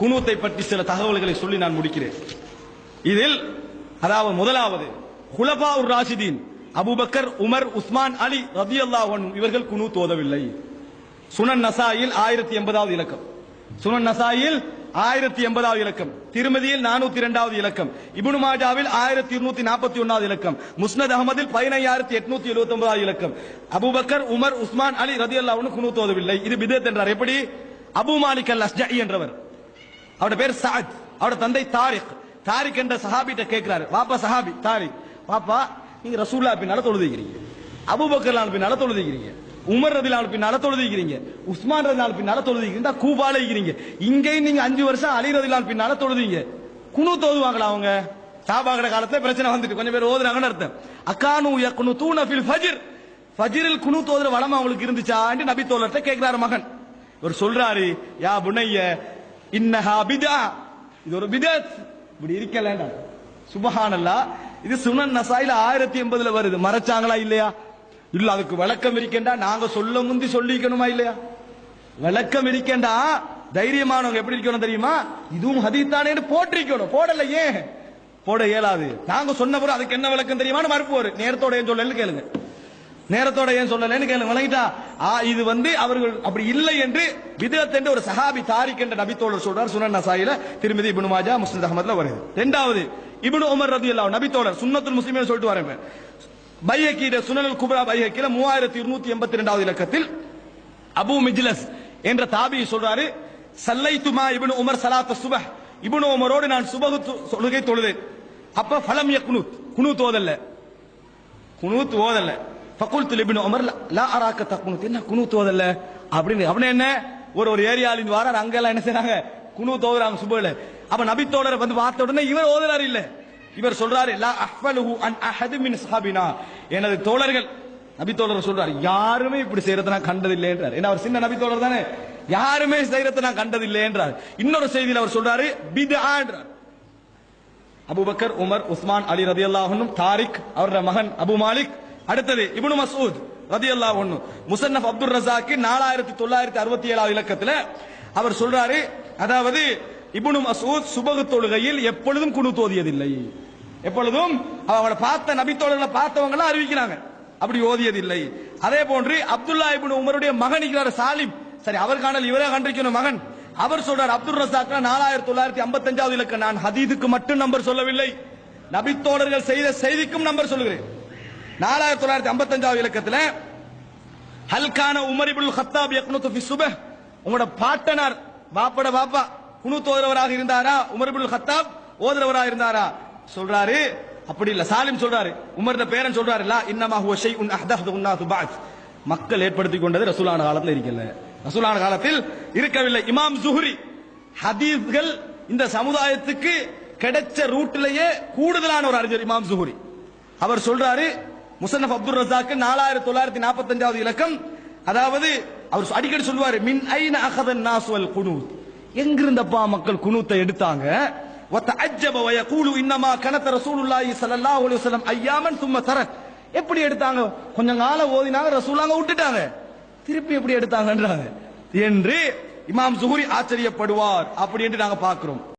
குனூத்தை பற்றி சில தகவல்களை சொல்லி நான் முடிக்கிறேன். இதில் அதாவது முதலாவது ஹுலபா உர் Rashidun Abu Bakr Umar Usman Ali ரபி அல்லாஹன் இவர்கள் குனு தோதவில்லை. சுனன் நசாயில் ஆயிரத்தி எண்பதாவது இலக்கம். சுனன் நசாயில் ஆயிரத்தி எண்பதாவது இலக்கம். திருமதியில் நானூத்தி இரண்டாவது இலக்கம். இபுனு மாஜாவில் ஆயிரத்தி இருநூத்தி நாற்பத்தி ஒன்னாவது இலக்கம். முஸ்னத் அகமதில் பதினையாயிரத்தி எட்நூத்தி எழுபத்தி ஒன்பதாவது இலக்கம். Abu Bakr Umar Usman Ali ரதியல்லாஹனும் குனு தோதவில்லை. இது பிதத் என்றார். எப்படி? அபு மாலிக் அல் அஸ்ஜி என்றவர். அவட பேர் சாத். அவரோட தந்தை தாரிக். தாரிக் என்ற சஹாபிட்ட கேட்கிறாரு பாப்பா சஹாபி தாரிக். பாப்பா நீங்க ரசூல்லா பின்னால தொழுதுகிறீங்க பின் பின்னால தொழுதுக்கிறீங்க உமர் ரதிலான பின்னால தொழுதுக்கிறீங்க உஸ்மான் ரதிலான பின்னால தொழுதுகிறீங்க கூபால இருக்கிறீங்க. இங்கேயும் நீங்க அஞ்சு வருஷம் அலி பின் பின்னால தொழுதுங்க குனு தோதுவாங்களா அவங்க? சாபாகிற காலத்துல பிரச்சனை வந்துட்டு. கொஞ்சம் பேர் ஓதுறாங்கன்னு அர்த்தம். அக்கானு யக்குனு தூண ஃபில் ஃபஜிர். ஃபஜிரில் குனு தோதுற வளம் அவங்களுக்கு இருந்துச்சான்னு நபி தோழர்கிட்ட கேட்கிறாரு மகன். இவர் சொல்றாரு யா புனைய இன்னஹா பிதா. இது ஒரு பிதத். இப்படி இருக்கலடா சுபஹானல்லா. இது சுனன் நசாயில ஆயிரத்தி எண்பதுல வருது. மறைச்சாங்களா இல்லையா? இல்ல அதுக்கு விளக்கம் இருக்கேண்டா. நாங்க சொல்ல முந்தி சொல்லிக்கணுமா இல்லையா? விளக்கம் இருக்கேண்டா. தைரியமானவங்க எப்படி இருக்கணும் தெரியுமா? இதுவும் ஹதீத்தானே போட்டிருக்கணும். போடல ஏன்? போட இயலாது. நாங்க சொன்ன பிறகு அதுக்கு என்ன விளக்கம் தெரியுமான்னு மறுப்புவாரு நேரத்தோட ஏன் சொல்லலன்னு கேளுங்க. நேரத்தோட ஏன் சொல்லலன்னு கேளுங்க விளங்கிட்டா ஆ, இது வந்து அவர்கள் அப்படி இல்லை என்று விதத்தென்று ஒரு சஹாபி தாரிக் என்ற நபித்தோழர் சொல்றார். சுனன் நசாயில திருமதி இப்னு மாஜா முஸ்லித் அகமதுல வருது ரெண்டாவது இபுனு உமர் ரதி அல்லா நபித்தோழர் சுன்னத்துல் முஸ்லிமே சொல்லிட்டு வரேன் பையக்கீர சுனல் குப்ரா பையக்கீர மூவாயிரத்தி இருநூத்தி எண்பத்தி ரெண்டாவது இலக்கத்தில் அபு மிஜ்லஸ் என்ற தாபி சொல்றாரு சல்லைத்துமா இபுனு உமர் சலாத்த சுபஹ். இபுனு உமரோடு நான் சுபகு தொழுகை தொழுதேன். அப்ப பலம் யக்னுத் குனூத் ஓதல்ல. குனூத் ஓதல்ல. ஃபகுல்து இப்னு உமர் லா- அராக்க தக்னுத் என்ன குனு ஓதல்ல அப்படின்னு அவனே என்ன ஒரு ஒரு ஏரியாலின் வார அங்கெல்லாம் என்ன செய்றாங்க? குனு தோதுறாங்க சுபஹ்ல அப்ப நபி தோழரை வந்து பார்த்த உடனே இவர் ஓதுறாரு இல்ல. இவர் சொல்றாரு லா அஹ்வலுஹு அன் அஹது மின் சஹாபினா எனது தோழர்கள் நபி தோழர் சொல்றாரு யாருமே இப்படி செய்யறத நான் கண்டதில்லை என்றார் ஏன்னா அவர் சின்ன நபி தோழர் தானே. யாருமே செய்யறத நான் கண்டதில்லை என்றார் இன்னொரு செய்தியில் அவர் சொல்றாரு பிதான்றார் Abu Bakr Umar Usman Ali ரதி அல்லாஹனும் தாரிக் அவரோட மகன் அபு மாலிக் அடுத்தது இபுனு மசூத் ரதி அல்லா ஒண்ணு முசன்னப் அப்துல் ரசாக்கு நாலாயிரத்தி தொள்ளாயிரத்தி அறுபத்தி ஏழாவது இலக்கத்துல அவர் சொல்றாரு அதாவது இபுனு மசூத் சுபகு தொழுகையில் எப்பொழுதும் குனு தோதியதில்லை. எப்பொழுதும் அவங்கள பார்த்த நபித்தோழர்களை பார்த்தவங்க எல்லாம் அறிவிக்கிறாங்க. அப்படி ஓதியதில்லை. அதே போன்று அப்துல்லா இப்னு உமருடைய மகன் இருக்கிறார் சாலிம். சரி அவர் காணல் இவரே கண்டிக்கணும் மகன். அவர் சொல்றார் அப்துல் ரசாக் நாலாயிரத்தி தொள்ளாயிரத்தி ஐம்பத்தஞ்சாவது இலக்கம் நான் ஹதீதுக்கு மட்டும் நம்பர் சொல்லவில்லை. நபித்தோழர்கள் செய்த செய்திக்கும் நம்பர் சொல்லுகிறேன். நாலாயிரத்தி தொள்ளாயிரத்தி ஐம்பத்தஞ்சாவது இலக்கத்துல ஹல்கான உமரிபுல் ஹத்தாப் யக்னுத்து ஃபி சுபஹ். உங்களோட பாட்டனார் பாப்பட பாப்பா குனூத் ஓதுறவராக இருந்தாரா? உமரிபுல் ஹத்தாப் ஓதுறவராக இருந்தாரா? சொல்றாரு. அப்படி இல்ல சாலிம் சொல்றாரு. உமர்த பேரன் சொல்றாரு லா இன்னமா ஹுவ ஷைஉன் அஹ்தஹது உன்னாது பஅத். மக்கள் ஏற்படுத்தி கொண்டது ரசூலான காலத்தில் இருக்கல. ரசூலான காலத்தில் இருக்கவில்லை. இமாம் ஜுஹ்ரி ஹதீஸ்கள் இந்த சமுதாயத்துக்கு கிடைச்ச ரூட்லயே கூடுதலான ஒரு அறிஞர் இமாம் ஜுஹ்ரி. அவர் சொல்றாரு முசன்னப் அப்துல் ரசாக்கு நாலாயிரத்தி தொள்ளாயிரத்தி நாற்பத்தி அஞ்சாவது இலக்கம். அதாவது அவர் அடிக்கடி சொல்லுவார் மின் ஐன அகதன் நாசுவல் குனூத். எங்கிருந்தப்பா மக்கள் குனூத்தை எடுத்தாங்க? ஒத்த அஜப வய கூலு இன்னமா கனத்த ரசூலுல்லாஹி ஸல்லல்லாஹு அலைஹி வஸல்லம் ஐயாமன் சும்ம தரத் எப்படி எடுத்தாங்க? கொஞ்சம் காலம் ஓதினாங்க ரசூலாங்க விட்டுட்டாங்க. திருப்பி எப்படி எடுத்தாங்கன்றாங்க? என்று இமாம் சுகுரி ஆச்சரியப்படுவார். அப்படி என்று நாங்க பார்க்கிறோம்.